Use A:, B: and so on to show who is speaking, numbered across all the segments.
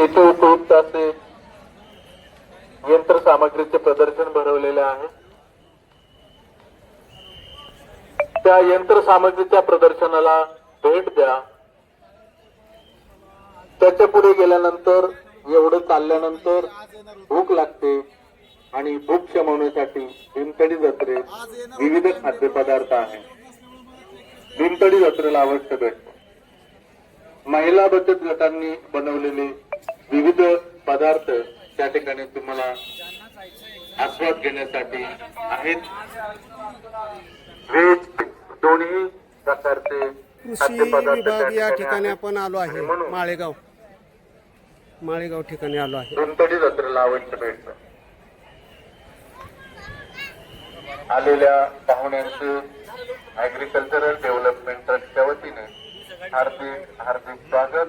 A: येथे उपयुक्त असे यंत्रसामग्रीचे प्रदर्शन भरवलेले आहे. त्या यंत्रसामग्रीच्या प्रदर्शनाला भेट द्या. त्याच्या पुढे गेल्यानंतर एवढं चालल्यानंतर भूक लागते आणि भूक शमवण्यासाठी भीमतडी जत्रेत विविध खाद्यपदार्थ आहेत. भीमतडी जत्रेला अवश्य भेटतो महिला बचत गटांनी बनवलेले विविध पदार्थ त्या ठिकाणी तुम्हाला आस्वाद घेण्यासाठी आहेत. व्हेज दोन्ही प्रकारचे
B: कृषी विभाग या ठिकाणी. आपण आलो आहे. माळेगाव. माळेगाव ठिकाणी आलो आहे.
A: धुंतडी जत्रेला अवश्य भेटतं आलेल्या पाहुण्यांचे ऍग्रिकल्चरल डेव्हलपमेंट ट्रस्टच्या वतीने हार्दिक हार्दिक स्वागत.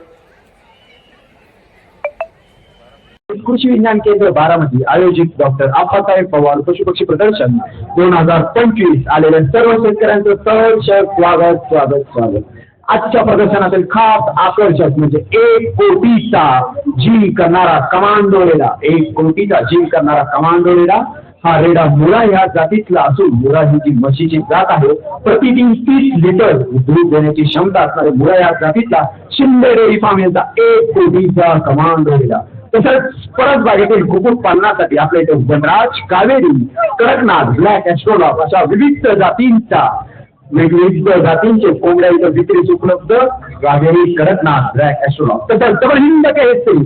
C: कृषी विज्ञान केंद्र बारामती आयोजित डॉक्टर आप्पासाहेब पवार पशुपक्षी प्रदर्शन दोन हजार पंचवीस आलेल्या सर्व शेतकऱ्यांचं सहर्ष स्वागत स्वागत स्वागत. आजच्या प्रदर्शनातील खास आकर्षक म्हणजे एक कोटीचा जीव करणारा कमांडोलेला एक कोटीचा जीव करणारा कमांडोलेला हा रेडा मुरा ह्या जातीतला असून मुरा ही जी म्हशीची जात आहे प्रतिदिन तीस लिटर दूध देण्याची क्षमता असणारे मुरा या जातीतला शिंदे डेअरी फार्म यांचा एक कोटीचा कमांडो रेडा तसंच परत बागेतील कुक्कुटपालनासाठी आपल्या इथे वनराज कावेरी कडकनाथ ब्लॅक ॲस्ट्रोलॉप अशा विविध जातींचा विविध जातींचे कोंबड्या इथं विक्रीस उपलब्ध. कावेरी कडकनाथ ब्लॅक ॲस्ट्रोलॉप तसंच डबल हिंद केसरी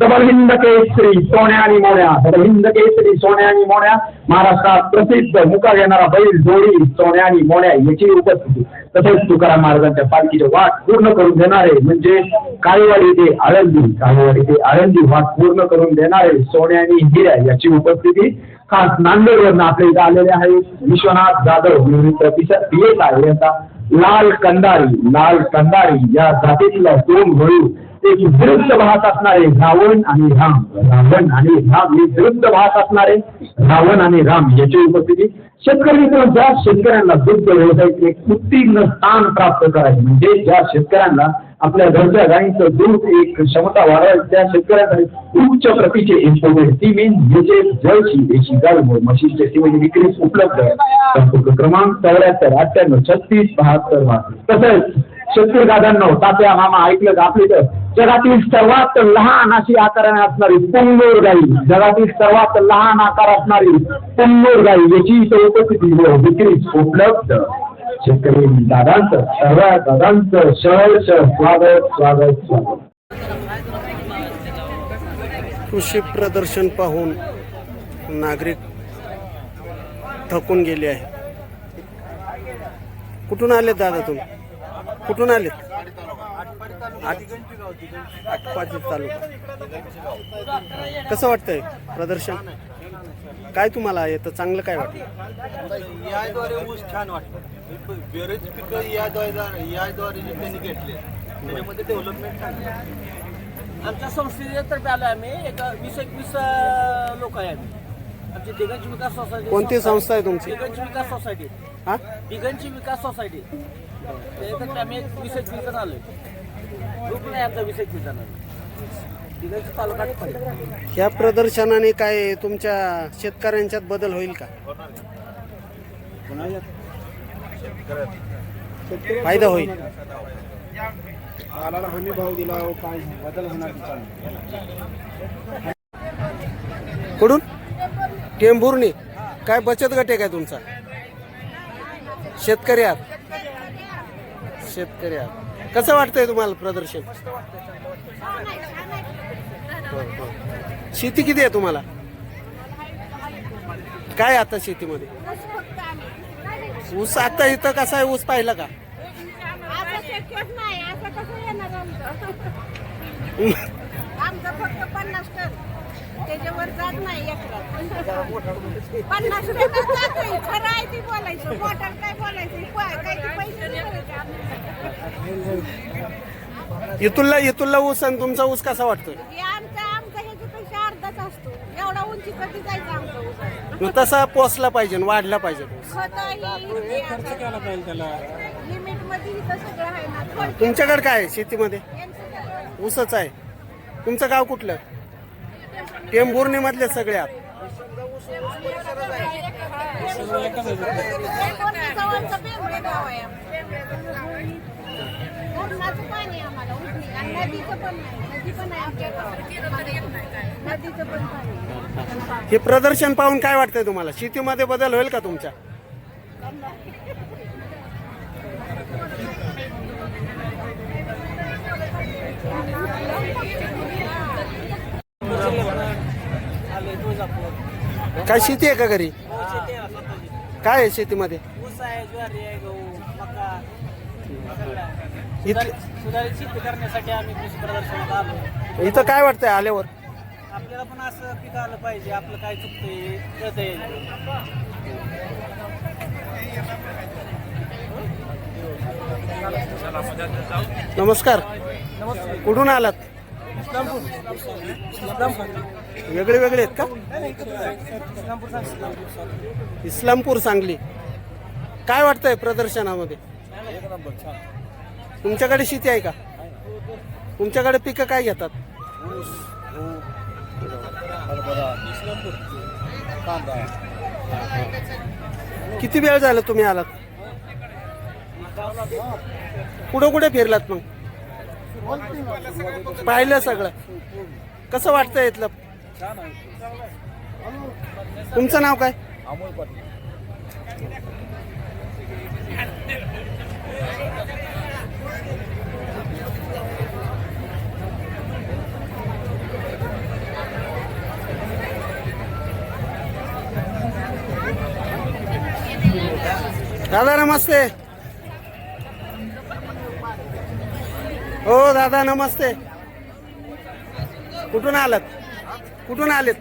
C: डबल हिंद केसरी सोन्या आणि मोन्या. डबल हिंद केसरी सोन्या आणि मोन्या. महाराष्ट्रात प्रसिद्ध मुका घेणारा बैल जोडी सोन्या आणि मोन्या याची उपस्थिती. तसेच तुकाराम महाराजांच्या पालखीचे वाट पूर्ण करून देणारे म्हणजे काळेवाडी ते आळंदी काळेवाडी ते आळंदी वाट पूर्ण करून देणारे सोने आणि हिऱ्या याची उपस्थिती खास नांदेडवरून आपल्या इथे आलेले आहे. विश्वनाथ जाधव निवृत्त पी एस आहे यांचा लाल कंदारी लाल कंदारी या जातीतल्या दोन वळू ते विरुद्ध भास असणारे रावण आणि राम. रावण आणि राम हे विरुद्ध भास असणारे रावण आणि राम याची उपस्थिती. शेतकरी मित्रांनो, ज्या शेतकऱ्यांना दुग्ध व्यवसायाचे उत्तीर्ण स्थान प्राप्त करायचे म्हणजे ज्या शेतकऱ्यांना आपल्या घरच्या गायीचं दूध एक क्षमता वाढवायची त्या शेतकऱ्यांकडे उच्च प्रतीचे इन्फोमेट ती मीन याचे जळशी देशी गाय म्हशीचे ती म्हणजे विक्रीस उपलब्ध आहे. संपर्क क्रमांक चौऱ्याहत्तर अठ्ठ्याण्णव छत्तीस बहात्तर बहात्तर तसंच शेतकरी दादांनो तात्या मामा ऐकलं का आपली तर जगातील सर्वात लहान अशी आकाराने असणारी पुंगोर गाई. जगातील सर्वात लहान आकार असणारी पुंगोर गाई याची इथं उपस्थिती हो, व विक्रीस उपलब्ध. शेतकरी दादांचं सर्व दादांचं सहर्ष स्वागत स्वागत स्वागत.
B: कृषी प्रदर्शन पाहून नागरिक थकून गेले आहे कुठून आले दादा तुम्ही? कुठून आट- आटपाडी तालुका. कसं वाटतंय प्रदर्शन? काय तुम्हाला येतं? चांगलं काय वाटतं?
D: याद्वारे ऊस छान वाटतं. बरेच पिकं याद्वारे याद्वारे जे त्यांनी घेतले. त्याच्यामध्ये डेव्हलपमेंट.
E: आमच्या संस्थेतर्फे आलो आम्ही. एक वीस एकवीस लोक आहे आम्ही. आमची दिगंज विकास सोसायटी
B: कोणती संस्था आहे. तुमची?
E: दिगंज विकास सोसायटी
B: हा?
E: दिगंची विकास सोसायटी त्याच्यातर्फे आम्ही एक वीस एकवीस जण आलोय. ग्रुप नाही आमचा वीस एकवीस जण दिगंज तालुका आटपाडी.
B: ह्या प्रदर्शनाने काय तुमच्या शेतकऱ्यांच्यात बदल होईल का? फायदा होईल.
D: हमी भाव दिला काय बदल होणार
B: कुठून? टेंभुर्णी. काय बचत गट आहे काय तुमचा? शेतकरी आहात. शेतकरी आहात. कसं वाटतंय तुम्हाला प्रदर्शन. शेती किती आहे तुम्हाला? काय आता शेतीमध्ये? ऊस आता इथं कसा आहे? ऊस पाहिला का?
F: असं शक्यच नाही. असं कसं येणार आमचं? आमचं फक्त पन्नास टन. त्याच्यावर जात नाही एकरात पन्नास जातोय खरं आहे ती बोलायचं. मोटर काय बोलायचं? पैसे.
B: इथुल्ला इथुल्ला ऊस आणि तुमचा ऊस कसा वाटतोय?
F: हे आमचा आमचा ह्याच्यापेक्षा अर्धाच असतो. एवढा उंची कधी जायचं आमचा ऊस.
B: मग तसा पोचला पाहिजे आणि वाढला पाहिजे
F: खर्च केला पाहिजे त्याला. लिमिटमध्ये इथं सगळं आहे ना. थोडक्यात
B: तुमच्याकडे काय आहे शेतीमध्ये? ऊसच आहे. तुमचं गाव कुठलं? टेंभुर्णीमधल्या सगळ्यात. हे प्रदर्शन पाहून काय वाटतंय तुम्हाला? शेतीमध्ये बदल होईल का तुमच्या? काय शेती आहे का घरी. काय आहे शेतीमध्ये?
E: ऊस आहे ज्वारी आहे गहू मका.
B: इथं
E: सुधारित- सुधारित शेती करण्यासाठी आम्ही कृषी प्रदर्शनात आलो.
B: इथं काय वाटतंय आल्यावर?
E: आपल्याला पण असं पीक आलं पाहिजे आपलं काय चुकतंय कळतं येईल
B: नमस्कार. कुठून आलात? वेगळे वेगळे आहेत का? इस्लामपूर सांगली. काय वाटतंय प्रदर्शनामध्ये? तुमच्याकडे शेती आहे का? तुमच्याकडे पिकं काय घेतात? किती वेळ झाला तुम्ही आलात? कुठं कुठे फिरलात मग? पाहिलं सगळं. कसं वाटतं इथलं तुमचं नाव काय? दादा नमस्ते. हो दादा नमस्ते. कुठून आलात? कुठून आलेत?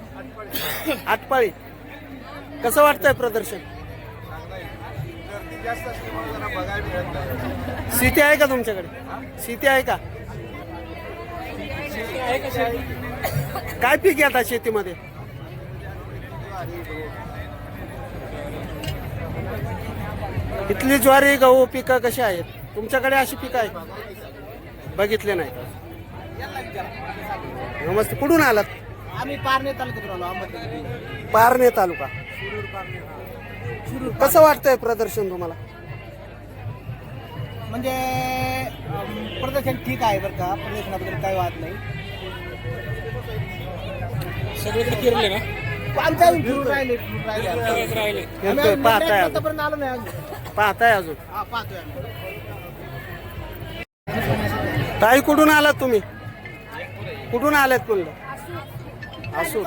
B: आटपाळी. कसं वाटतंय प्रदर्शन? शेती आहे का तुमच्याकडे? शेती आहे का? काय पीक घेता शेतीमध्ये? इथली ज्वारी गहू पिकं कशी आहेत? तुमच्याकडे अशी पिकं आहेत? बघितले नाही. नमस्ते. कुठून आलात?
E: आम्ही पारणे तालुक्यात आलो अहमदनगर
B: पारणे तालुका. कसं वाटतंय प्रदर्शन तुम्हाला?
E: म्हणजे प्रदर्शन ठीक आहे बरं का? प्रदर्शनाबद्दल काही वाद नाही.
G: सगळीकडे फिरले ना?
E: फिरून राहिले फिरून राहिले.
G: राहिले.
E: आम्ही
B: पाहताय अजून.
E: आतापर्यंत आलो नाही अजून
B: पाहताय अजून.
E: हा पाहतोय आम्ही.
B: ताई कुठून आलात तुम्ही? कुठून आलात म्हणलं? असू.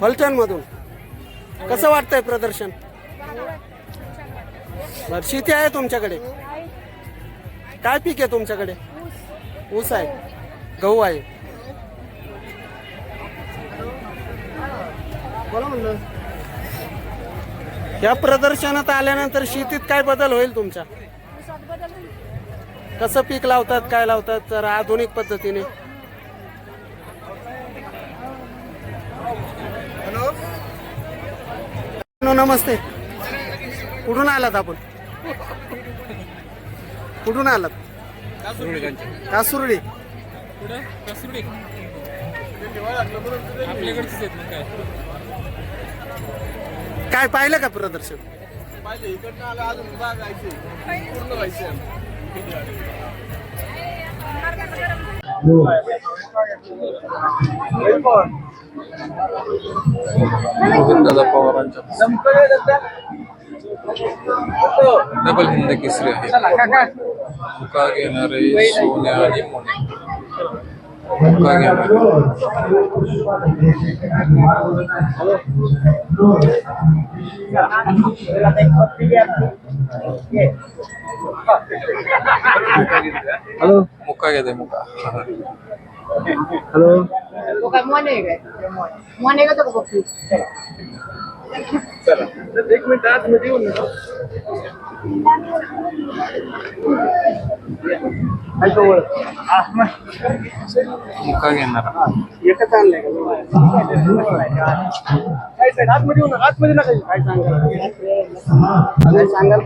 B: फलटण. मधून कसं वाटतंय प्रदर्शन? बर शेती आहे तुमच्याकडे? काय पीक आहे तुमच्याकडे? ऊस आहे. गहू आहे. या प्रदर्शनात आल्यानंतर शेतीत काय बदल होईल तुमच्या? कसं पीक लावतात काय लावतात तर आधुनिक पद्धतीने? नो नमस्ते. कुठून आलात आपण? कुठून आलात? कासुर्डी.
G: काय
B: काय पाहिलं का प्रदर्शन?
D: पाहिजे इकडनं आलं अजून बघायचे पूर्ण व्हायचे
H: गोविंदादा पवारांच्या डबल हिंद केसरी आहे मुका घेणारे सोन्या आणि मोने मुका घेणारे मुका घेते मुका
F: तो काय मोने आहे काय मोने का तो बघ
D: एक मिनिट आतमध्ये येऊन
H: मुका घेणारा.
B: एकच आणलंय का?
D: काय साईड आतमध्ये येऊन आतमध्ये नका.
B: काय सांगाल? काय सांगाल?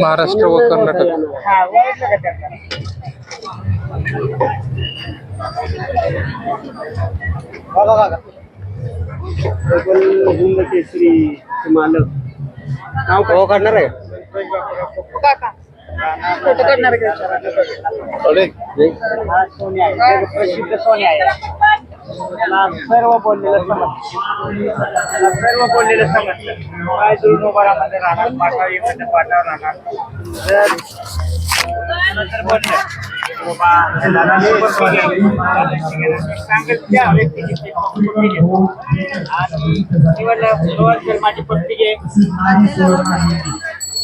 H: महाराष्ट्र व कर्नाटक.
I: हिंद केसरी मालक नाव काय काढणार आहे. प्रसिद्ध सोन्या आहे. सर्व बोललेलं समजतं. सर्व बोललेलं समजतं. काय दुरून उभारामध्ये राहणार पाठावीमध्ये पाठावर राहणार. जर अं, बोललं बाबा सांगेल त्या व्यक्तीची आणि निवडलं जर माझी पत्नी घे.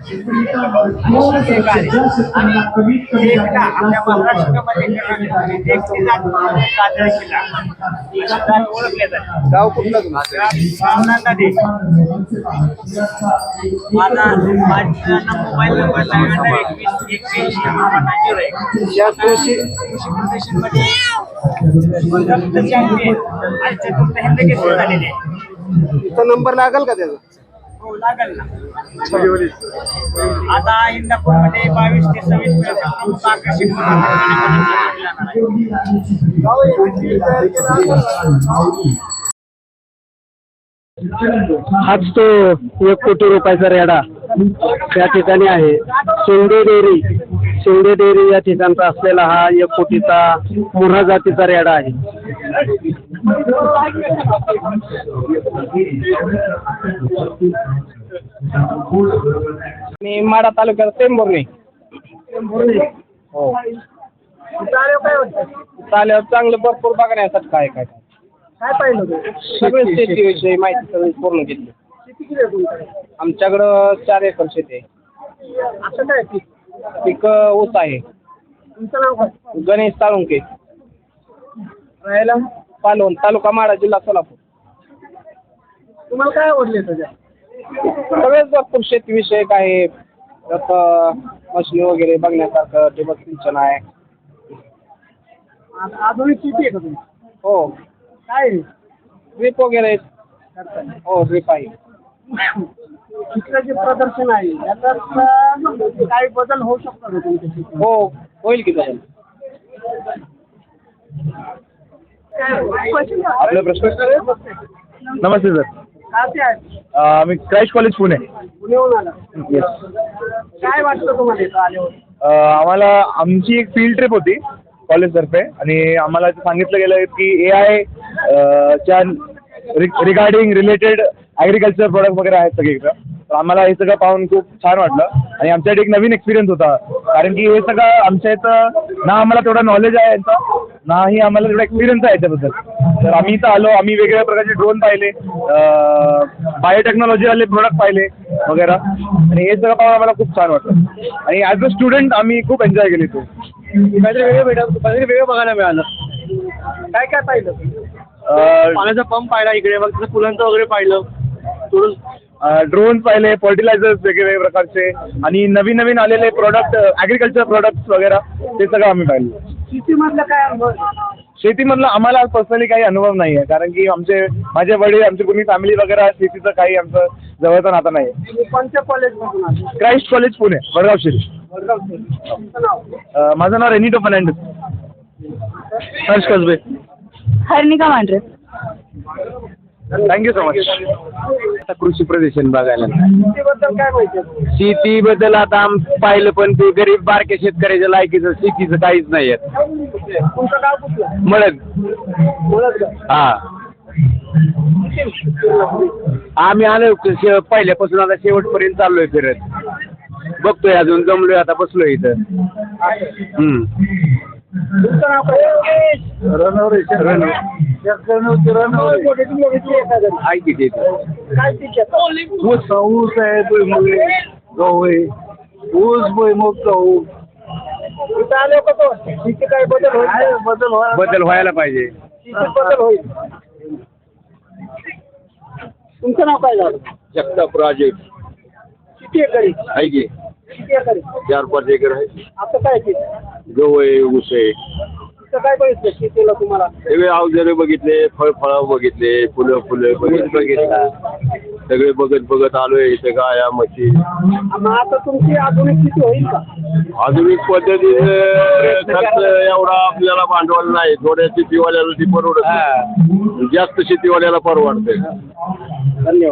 I: शिंगे आपल्या महाराष्ट्रामध्ये किल्ला ओळखले जाते गाव कुठलं भावना नदी माझा मोबाईल नंबर नव्याण्णव एकवीस एक्क्याऐंशी झिरो एक या कृषी कृषी प्रदर्शनमध्ये आणि चतुर्थ हिंद केसरी झालेले आहे.
B: तो नंबर लागेल का त्याचा
I: हो लागेल ना आता इंदापूरमध्ये बावीस ते सव्वीस पर्यंत प्रमुख आकर्षक
J: हाच तो एक कोटी रुपयाचा रेडा. त्या ठिकाणी आहे. शिंदे डेअरी. शिंदे डेअरी या ठिकाणचा असलेला हा एक कोटीचा मुर्हा जातीचा रेडा आहे. मी माडा तालुक्यात टेंभुर्णी. हो. चालेल चांगलं भरपूर बघण्यासाठी काय काय
I: काय. पाहिलं
J: सगळे शेतीविषयी माहिती सगळी पूर्ण घेतली. आमच्याकडं चार एकर शेती आहे.
I: असं काय? की
J: पीक ऊस आहे.
I: तुमचं नाव काय?
J: गणेश साळुंके.
I: राहायला?
J: पालवण तालुका माडा जिल्हा सोलापूर.
I: तुम्हाला काय आवडले त्याच्या
J: सगळेच भरपूर शेतीविषयक आहे. मशिनी वगैरे बघण्यासारखं ठिबक सिंचन आहे.
I: आ- आधुनिक शेती आहे का तुम्ही
J: हो.
I: काय?
J: ड्रीप वगैरे? हो ड्रीप आहे.
I: इथलं जे प्रदर्शन आहे. याच्यात काही बदल होऊ शकतो का तुमच्या शेतीत
J: हो होईल की बदल.
I: आपले
K: प्रश्न नमस्ते सर.
I: काय आहे
K: आम्ही क्राईस्ट कॉलेज पुणे.
I: पुण्याहून आला.
K: येस
I: काय वाटतं तुम्हाला इथं आल्यावर?
K: आम्हाला आमची एक फील्ड ट्रिप होती कॉलेजतर्फे आणि आम्हाला सांगितलं गेलं की ए आय च्या रिगार्डिंग रिलेटेड ॲग्रिकल्चर प्रोडक्ट वगैरे आहेत सगळीकडं तर आम्हाला हे सगळं पाहून खूप छान वाटलं. आणि आमच्यासाठी एक नवीन एक्सपिरियन्स होता. कारण की हे सगळं आमच्या इथं ना आम्हाला तेवढं नॉलेज आहे याचं नाही आम्हाला तेवढा एक्सपिरियन्स आहे याच्याबद्दल. तर आम्ही इथं आलो आम्ही वेगवेगळ्या प्रकारचे ड्रोन पाहिले बायोटेक्नॉलॉजीवाले प्रोडक्ट पाहिले वगैरे. आणि हे सगळं पाहून आम्हाला खूप छान वाटलं. आणि ॲज अ स्टुडंट आम्ही खूप एन्जॉय केली तो
I: काहीतरी वेगळं भेटलं काहीतरी वेगळं बघायला मिळालं. काय काय पाहिलं पाण्याचा पंप पाहिला इकडे मग तिथं फुलांचं वगैरे पाहिलं. थोडं
K: ड्रोन्स पाहिले फर्टिलायझर्स वेगवेगळे प्रकारचे आणि नवीन नवीन आलेले प्रोडक्ट ॲग्रिकल्चर प्रोडक्ट्स वगैरे ते सगळं आम्ही पाहिलं.
I: शेतीमधलं काय अनुभव?
K: शेतीमधलं आम्हाला पर्सनली काही अनुभव नाही आहे कारण की आमचे माझे वडील आमची पूर्ण फॅमिली वगैरे शेतीचं काही आमचं जवळचं नातं नाही
I: कोणत्या कॉलेजमधून आले?
K: Christ college Pune Vadgaon Sheri.
I: तुमचं नाव?
K: माझं नाव Renito Fernandes. Harsh Kasbe.
G: Harnika Mandhare.
K: Thank you so much
J: आता कृषी प्रदर्शन बघायला.
I: शेतीबद्दल काय माहिती? आहे तुम्हाला?
J: शेतीबद्दल आता आम पाहिलं पण ते गरीब बारक्या शेतकऱ्याच्या लायकीचं शेतीचं काहीच नाही
I: तुमचं गाव कुठलं?
J: म्हणत
I: ओळख
J: हा. आम्ही आलो शे- पहिल्यापासून आता शेवटपर्यंत चाललोय फिरत. बघतोय अजून जमलोय आता बसलोय इथं.
I: तुमचं नाव काय
J: ते?
K: ऊस ऊस आहे भुईमुग आहे गहू आहे ऊस भुईमुग गहू
I: शेती काय बदल होईल बदल
J: बदल व्हायला पाहिजे.
I: शेतीत बदल होईल तुमचं नाव काय झालं?
J: जगताप राजे.
I: किती एकरी
J: आहे की?
L: किती एकर आहे?
M: चार पाच एकर आहे.
L: आता काय
M: गहू आहे ऊस आहे.
L: तिथं काय बघितलं शेतीला तुम्हाला?
M: सगळे अवजारे बघितले फळ फळं बघितले फुलं फुलं बघित बघितलं सगळे बघत बघत आलोय इथे गाया म्हशी.
L: मग आता तुमची आधुनिक शेती होईल का?
M: आधुनिक पद्धतीने खर्च एवढा आपल्याला भांडवल नाही. थोड्या शेतीवाल्याला ती परवडत नाही. जास्त शेतीवाल्याला परवडते
L: धन्यवाद.